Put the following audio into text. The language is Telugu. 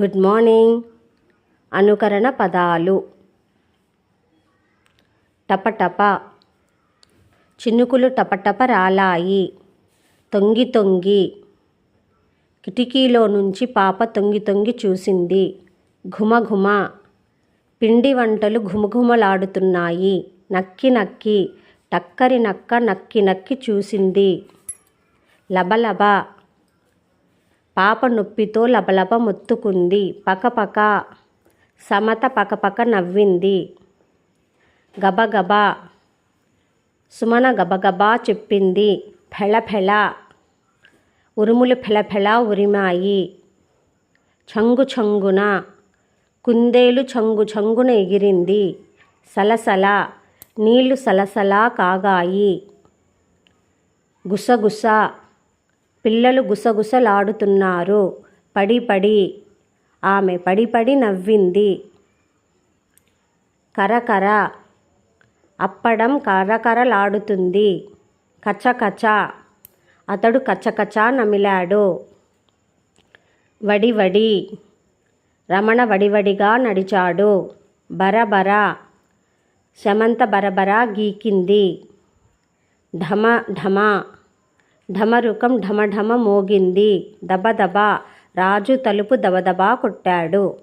Good morning. అనుకరణ పదాలు. టపటప. చినుకులు టపటప రాలాయి. తొంగి తొంగి. కిటికీలో నుంచి పాప తొంగి తొంగి చూసింది. ఘుమఘుమ పిండి వంటలు ఘుమఘుమలాడుతున్నాయి. నక్కి నక్కి. టక్కరి నక్క నక్కి నక్కి చూసింది. లబలబ. పాప నొప్పితో లపలప మొత్తుకుంది. పకపక సమత పకపక నవ్వింది. గబగబా సుమన గబగబా చెప్పింది. ఫెళఫెళ ఉరుములు ఫెళఫెళ ఉరిమాయి. చంగు చంగున కుందేలు చంగు చంగున ఎగిరింది. సలసల నీళ్ళు సలసలా కాగాయి. గుసగుస పిల్లలు గుసగుసలాడుతున్నారు. పడి పడి. ఆమె పడి పడి నవ్వింది. కరకర అప్పడం కరకరలాడుతుంది కచకచ అతడు కచకచ నమిలాడు. వడివడి రమణ వడివడిగా నడిచాడు. బరబర శమంత బరబర గీకింది. ఢమ ఢమ ఢమరుకం ఢమఢమ మోగింది. దబదబా రాజు తలుపు దబదబా కొట్టాడు.